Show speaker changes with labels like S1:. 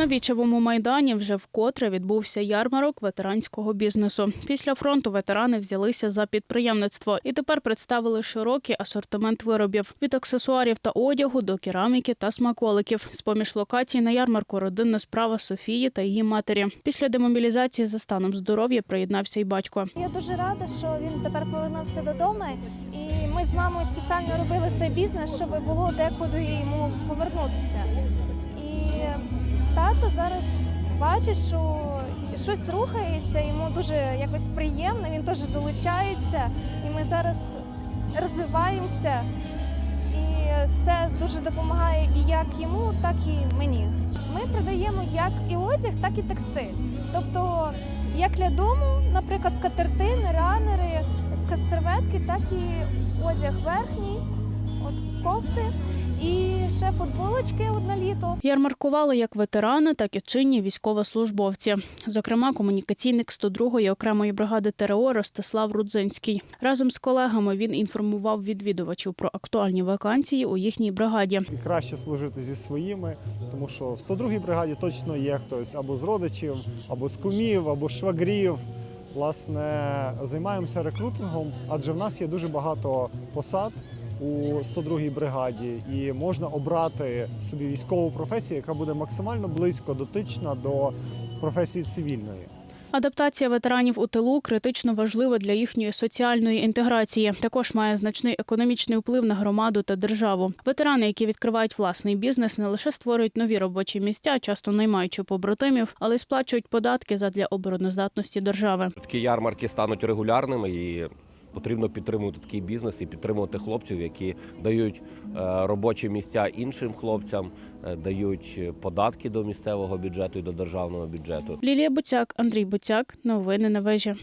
S1: На вічевому майдані вже вкотре відбувся ярмарок ветеранського бізнесу. Після фронту ветерани взялися за підприємництво і тепер представили широкий асортимент виробів від аксесуарів та одягу до кераміки та смаколиків. З поміж локацій на ярмарку родинна справа Софії та її матері. Після демобілізації за станом здоров'я приєднався й батько.
S2: Я дуже рада, що він тепер повернувся додому. І ми з мамою спеціально робили цей бізнес, щоб було декуди йому повернутися. І зараз бачить, що щось рухається, йому дуже якось приємно, він теж долучається. І ми зараз розвиваємося. І це дуже допомагає і як йому, так і мені. Ми продаємо як і одяг, так і текстиль. Тобто, як для дому, наприклад, скатертини, ранери, серветки, так і одяг верхній, от кофти і ще футболочки от на літо.
S1: Ярмаркували як ветерани, так і чинні військовослужбовці. Зокрема, комунікаційник 102-ї окремої бригади ТРО Ростислав Рудзинський. Разом з колегами він інформував відвідувачів про актуальні вакансії у їхній бригаді.
S3: і краще служити зі своїми, тому що в 102-й бригаді точно є хтось або з родичів, або з кумів, або з швагрів. Власне, займаємося рекрутингом, адже в нас є дуже багато посад у 102-й бригаді, і можна обрати собі військову професію, яка буде максимально близько дотична до професії цивільної.
S1: Адаптація ветеранів у тилу критично важлива для їхньої соціальної інтеграції. Також має значний економічний вплив на громаду та державу. Ветерани, які відкривають власний бізнес, не лише створюють нові робочі місця, часто наймаючи побратимів, але й сплачують податки задля обороноздатності держави.
S4: Такі ярмарки стануть регулярними і потрібно підтримувати такий бізнес і підтримувати хлопців, які дають е, робочі місця іншим хлопцям, е, дають податки до місцевого бюджету і до державного бюджету.
S1: Лілія Буцяк, Андрій Буцяк. Новини на вежі.